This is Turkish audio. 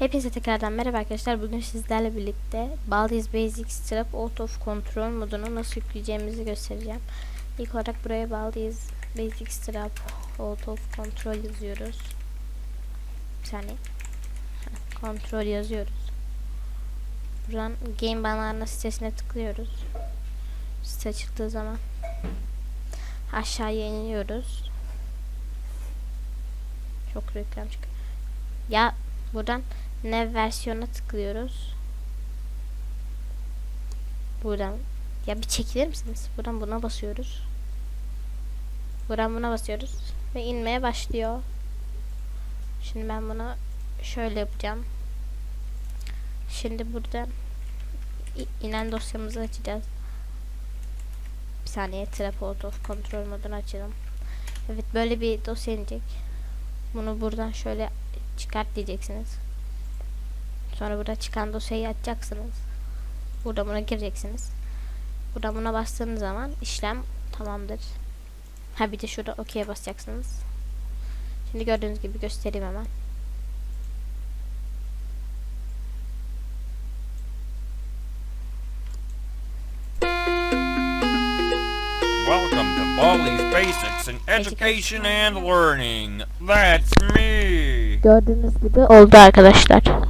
Hepinize tekrardan merhaba arkadaşlar. Bugün sizlerle birlikte Baldi's Basic Strap Out of Control modunu nasıl yükleyeceğimizi göstereceğim. İlk olarak buraya Baldi's Basic Strap Out of Control yazıyoruz. Bir saniye. Kontrol yazıyoruz. Buradan Game Banana sitesine tıklıyoruz. Site çıktığı zaman aşağıya iniyoruz. Çok reklam çıkıyor. Ya buradan ne versiyona tıklıyoruz. Buradan ya bir çekilir misiniz? Buradan buna basıyoruz. Buradan buna basıyoruz ve inmeye başlıyor. Şimdi ben bunu şöyle yapacağım. Şimdi buradan inen dosyamızı açacağız. Bir saniye trap out of control modunu açalım. Evet böyle bir dosya inecek. Bunu buradan şöyle çıkart diyeceksiniz. Sonra burada çıkan dosyayı açacaksınız. Burada buna gireceksiniz. Burada buna bastığınız zaman işlem tamamdır. Ha bir de şurada OK'ye basacaksınız. Şimdi gördüğünüz gibi göstereyim hemen. Welcome to Baldi's Basics in Education and Learning. That's me. Gördüğünüz gibi oldu arkadaşlar.